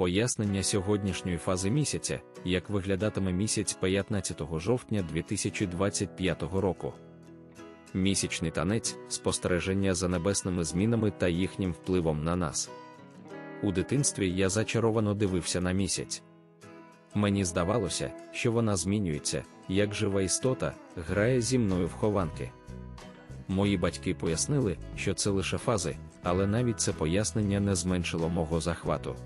Пояснення сьогоднішньої фази місяця, як виглядатиме місяць 15 жовтня 2025 року. Місячний танець спостереження за небесними змінами та їхнім впливом на нас. У дитинстві я зачаровано дивився на місяць. Мені здавалося, що вона змінюється, як жива істота, грає зі мною в хованки. Мої батьки пояснили, що це лише фази, але навіть це пояснення не зменшило мого захвату.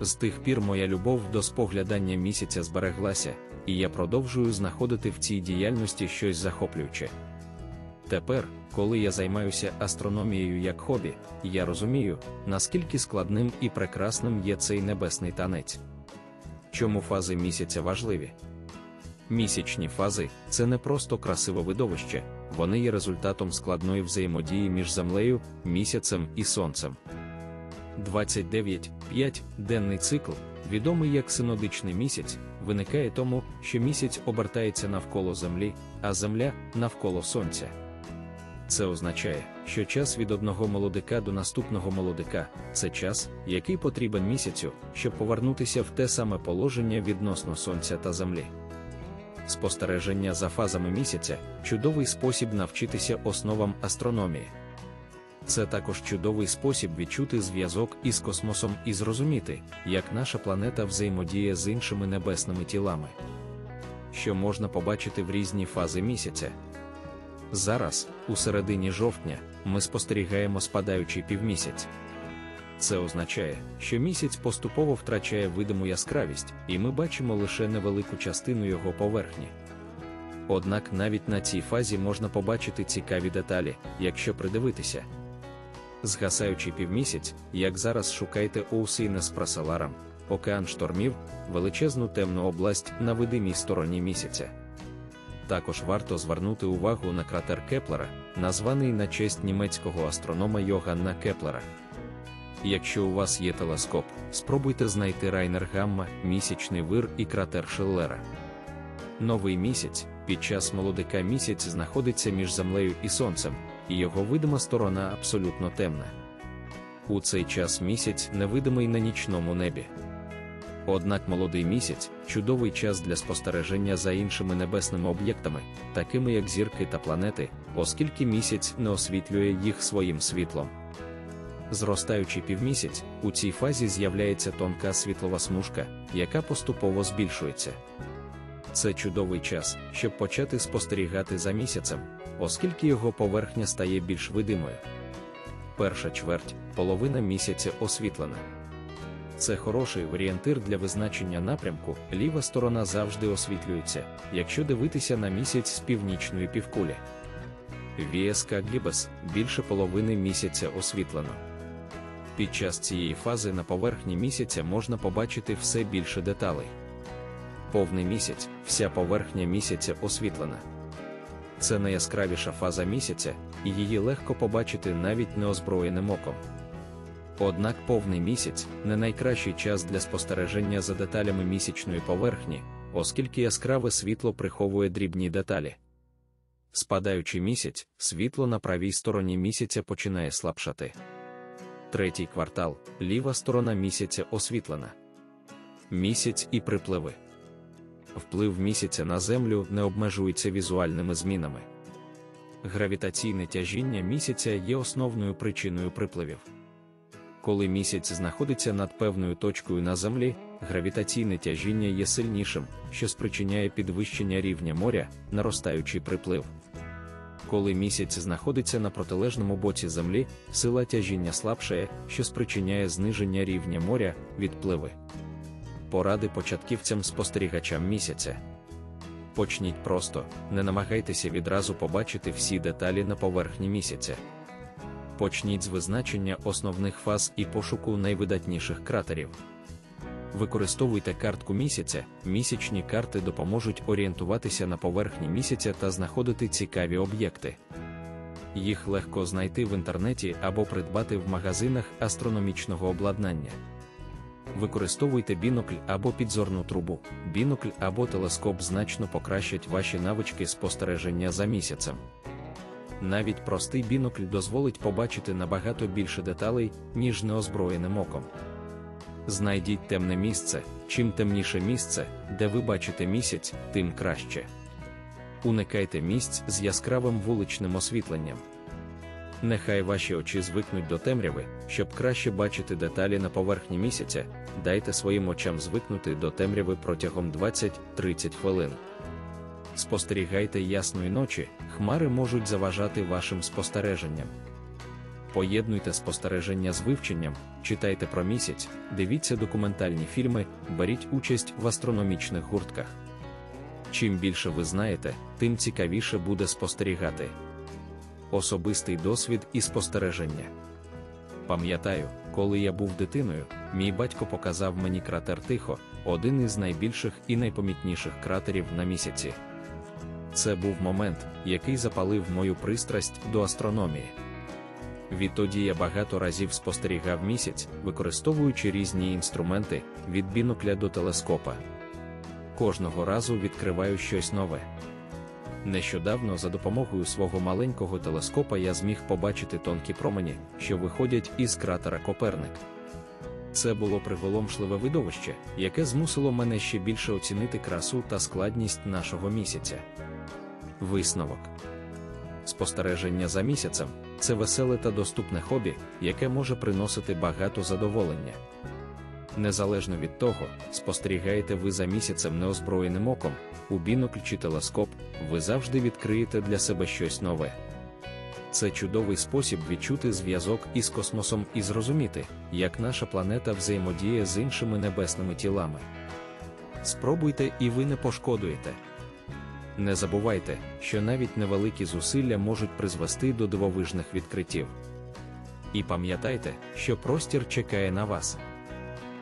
З тих пір моя любов до споглядання місяця збереглася, і я продовжую знаходити в цій діяльності щось захоплююче. Тепер, коли я займаюся астрономією як хобі, я розумію, наскільки складним і прекрасним є цей небесний танець. Чому фази місяця важливі? Місячні фази це не просто красиве видовище, вони є результатом складної взаємодії між Землею, місяцем і сонцем. 29.5 денний цикл, відомий як синодичний місяць, виникає тому, що місяць обертається навколо Землі, а Земля навколо Сонця. Це означає, що час від одного молодика до наступного молодика це час, який потрібен місяцю, щоб повернутися в те саме положення відносно Сонця та Землі. Спостереження за фазами місяця чудовий спосіб навчитися основам астрономії. Це також чудовий спосіб відчути зв'язок із космосом і зрозуміти, як наша планета взаємодіє з іншими небесними тілами. Що можна побачити в різні фази місяця. Зараз, у середині жовтня, ми спостерігаємо спадаючий півмісяць. Це означає, що місяць поступово втрачає видиму яскравість, і ми бачимо лише невелику частину його поверхні. Однак навіть на цій фазі можна побачити цікаві деталі, якщо придивитися. Згасаючий півмісяць, як зараз шукайте Оусіне з Прасаларом, океан штормів, величезну темну область на видимій стороні місяця. Також варто звернути увагу на кратер Кеплера, названий на честь німецького астронома Йоганна Кеплера. Якщо у вас є телескоп, спробуйте знайти Райнер Гамма, місячний вир і кратер Шиллера. Новий місяць під час молодика місяць знаходиться між землею і сонцем, і його видима сторона абсолютно темна. У цей час місяць невидимий на нічному небі. Однак молодий місяць чудовий час для спостереження за іншими небесними об'єктами, такими як зірки та планети, оскільки місяць не освітлює їх своїм світлом. Зростаючий півмісяць, у цій фазі з'являється тонка світлова смужка, яка поступово збільшується. Це чудовий час, щоб почати спостерігати за місяцем, оскільки його поверхня стає більш видимою. Перша чверть, половина місяця освітлена. Це хороший орієнтир для визначення напрямку, ліва сторона завжди освітлюється, якщо дивитися на місяць з північної півкулі. Віеска Глібес більше половини місяця освітлено. Під час цієї фази на поверхні місяця можна побачити все більше деталей. Повний місяць, вся поверхня місяця освітлена. Це найяскравіша фаза місяця, і її легко побачити навіть неозброєним оком. Однак повний місяць не найкращий час для спостереження за деталями місячної поверхні, оскільки яскраве світло приховує дрібні деталі. Спадаючи місяць, світло на правій стороні місяця починає слабшати. Третій квартал, ліва сторона місяця освітлена. Місяць і припливи. Вплив місяця на Землю не обмежується візуальними змінами. Гравітаційне тяжіння місяця є основною причиною припливів. Коли місяць знаходиться над певною точкою на Землі, гравітаційне тяжіння є сильнішим, що спричиняє підвищення рівня моря, наростаючий приплив. Коли місяць знаходиться на протилежному боці Землі, сила тяжіння слабшає, що спричиняє зниження рівня моря, відпливи. Поради початківцям спостерігачам місяця. Почніть просто, не намагайтеся відразу побачити всі деталі на поверхні місяця. Почніть з визначення основних фаз і пошуку найвидатніших кратерів. Використовуйте картку місяця, місячні карти допоможуть орієнтуватися на поверхні місяця та знаходити цікаві об'єкти. Їх легко знайти в інтернеті або придбати в магазинах астрономічного обладнання. Використовуйте бінокль або підзорну трубу. Бінокль або телескоп значно покращать ваші навички спостереження за місяцем. Навіть простий бінокль дозволить побачити набагато більше деталей, ніж неозброєним оком. знайдіть темне місце. Чим темніше місце, де ви бачите місяць, тим краще. Уникайте місць з яскравим вуличним освітленням. Нехай ваші очі звикнуть до темряви, щоб краще бачити деталі на поверхні місяця, дайте своїм очам звикнути до темряви протягом 20-30 хвилин. Спостерігайте ясної ночі, хмари можуть заважати вашим спостереженням. Поєднуйте спостереження з вивченням, читайте про місяць, дивіться документальні фільми, беріть участь в астрономічних гуртках. Чим більше ви знаєте, тим цікавіше буде спостерігати. Особистий досвід і спостереження. Пам'ятаю, коли я був дитиною, мій батько показав мені кратер Тихо, один із найбільших і найпомітніших кратерів на місяці. Це був момент, який запалив мою пристрасть до астрономії. Відтоді я багато разів спостерігав місяць, використовуючи різні інструменти від бінокля до телескопа. Кожного разу відкриваю щось нове. Нещодавно за допомогою свого маленького телескопа я зміг побачити тонкі промені, що виходять із кратера Коперник. Це було приголомшливе видовище, яке змусило мене ще більше оцінити красу та складність нашого місяця. Висновок спостереження за місяцем це веселе та доступне хобі, яке може приносити багато задоволення. Незалежно від того, спостерігаєте ви за місяцем неозброєним оком, у бінокль чи телескоп, ви завжди відкриєте для себе щось нове. Це чудовий спосіб відчути зв'язок із космосом і зрозуміти, як наша планета взаємодіє з іншими небесними тілами. Спробуйте і ви не пошкодуєте. Не забувайте, що навіть невеликі зусилля можуть призвести до дивовижних відкриттів. І пам'ятайте, що простір чекає на вас.